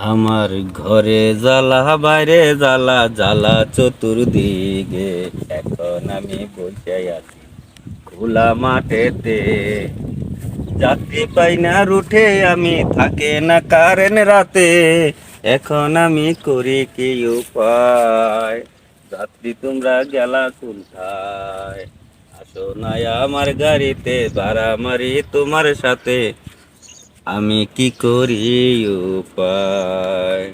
আমার ঘরে জ্বালা, বাইরে জ্বালা জ্বালা চতুর্দিকে। এখন আমি বসে আছি খোলা মাঠেতে। যাত্রী পাই না রুঠে, আমি থাকে না কারেন রাতে। এখন আমি করি কি উপায়? যাত্রী তোমরা গেলা কোনথায়? আসো না আমার গাড়িতে ভাড়া মারি তোমার সাথে। আমি কি করি উপায়?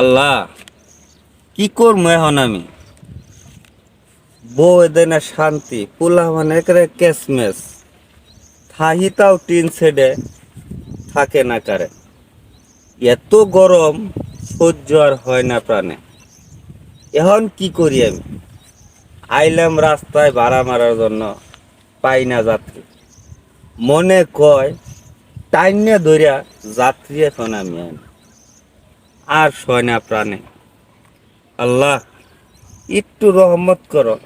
আল্লাহ, কি করব এখন আমি? বউ না শান্তি, পোলা মানে করে ক্যাশমেস থাহিতাও টিন সেডে থাকে না কারে। এত গরম, সহ্য আর হয় না প্রাণে। এখন কি করি আমি? আইলাম রাস্তায় ভাড়া মারার জন্য, পাই না যাত্রী। মনে কয় টাইনে ধরিয়া যাত্রী এখন আমি। আর সয় না প্রাণে। আল্লাহ, একটু রহমত করো,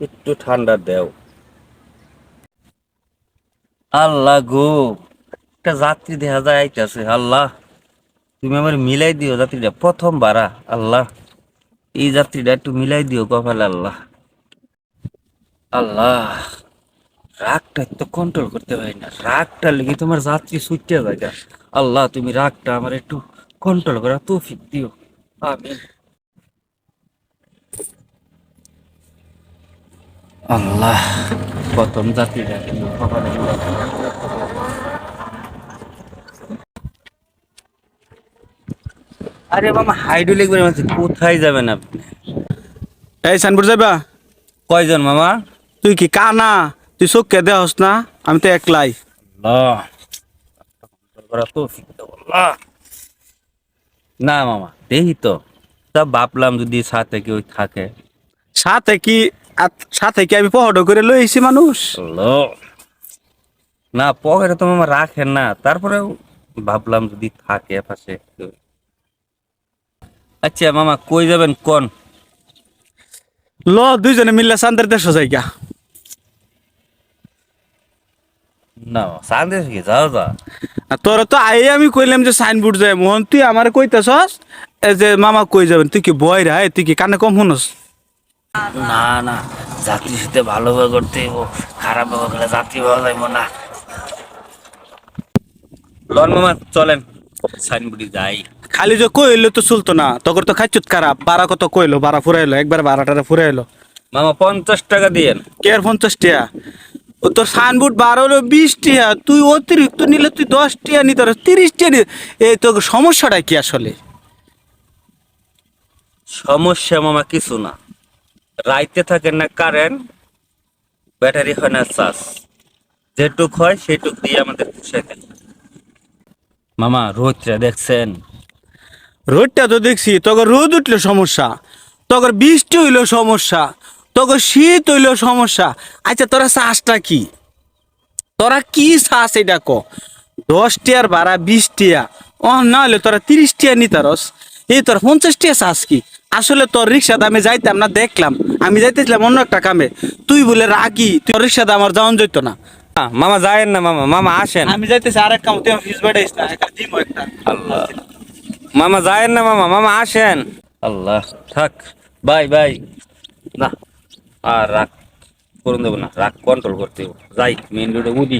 একটু ঠান্ডা দেও। আল্লাহ গো, একটা যাত্রী দেখা যায় আইতাছে, আল্লাহ। তুমি আমার মিলাই দিও যাত্রীটা প্রথম বাড়া আল্লাহ। এই যাত্রীটা একটু মিলাই দিও কপালে, আল্লাহ। আল্লাহ। রাগটা তো কন্ট্রোল করতে পারি না। রাগটা লেগে তোমার যাত্রী ছুটতে জায়গা আল্লাহ তুমি রাগটা আমার একটু কন্ট্রোল করা তৌফিক দিও। আমিন। আল্লাহ প্রথম উঠল। আরে মামা হাইড্রোলিক করে মারছে কোথায় যাবেন আপনি? এই সানপুর যাবা কয়জন মামা? তুই কি কানা? তুই চোখকে দেহস না? আমি তো একলাই। না মামা দেখি তো। তা ভাবলাম যদি সাথে কেউ থাকে। সাথে কি সাথে কি আমি পহড করে লই মানুষ? না পকেটে তো মামা রাখেন না। তারপরেও ভাবলাম যদি থাকে পাশে আচ্ছা মামা কই যাবেন? কোন? ল দুইজনে মিললে চান্দের দেশ জায়গা না সান্দে কি? যাও যা তোর তো আই আমি কইলাম যে সাইনবোর্ড যায়। মোহন তুই আমার কইতেছস? এ যে মামা কই যাবেন? তুই কি বয় রে? তুই কি কানে কম শুনস? না না যাত্রীর সাথে ভালো ব্যবহার করতে খারাপ ব্যবহার করলে যাত্রী পাওয়া যাইব না। লন মামা চলেন। সাইনবুড়ি যাই। খালি যে কইলো তো চলতো না তখন তো খাইছত খারাপ। বারা কত কইলো? বারা ফুরাইলো একবার বারাটারে ফুরাইলো। মামা পঞ্চাশ টাকা দিয়েন। কে আর পঞ্চাশ টিয়া? ও তোর সাইনবোর্ড বারো হলো বিশ টিয়া তুই অতিরিক্ত নিলে তুই দশ টিয়া নিতে পারস তিরিশ টিয়া নি এই তো সমস্যাটা কি আসলে? সমস্যা মামা কিছু না। রাইতে থাকে না কারেন্ট ব্যাটারি হয় না চার্জ। যেটুক হয় সেটুক দিয়ে আমাদের পুষাই দেন মামা রোদটা দেখছেন? রোদটা তো দেখছি তখন রোদ উঠল সমস্যা তখন বৃষ্টি হইল সমস্যা। তখন শীত হইল সমস্যা। আচ্ছা তোরা শ্বাসটা কি? তোরা কি শ্বাস এটা ক? দশ টিয়ার ভাড়া বিশ টিয়া ও না হলে তোরা তিরিশ টিয়া নিতারস এই তোর পঞ্চাশ টিয়া শ্বাস কি? আসলে তোর রিক্সাতে আমি যাইতাম না দেখলাম। আমি যাইতেছিলাম অন্য একটা কামে। তুই বলে রাগি তুই রিক্সাতে আমার যাওয়ান যেত না। আহ, মামা যায়েন না মামা। মামা আসেন। আমি যাইতেছি আরেক কাম তুই ফিস বাড়াইস না একটা দিমো একটা। আল্লাহ। মামা যায়েন না মামা। মামা আসেন। আল্লাহ থাক। Bye bye. না। আর রাগ করুন দেবো না রাগ কন্ট্রোল করতে। যাই মেন রোডে উদি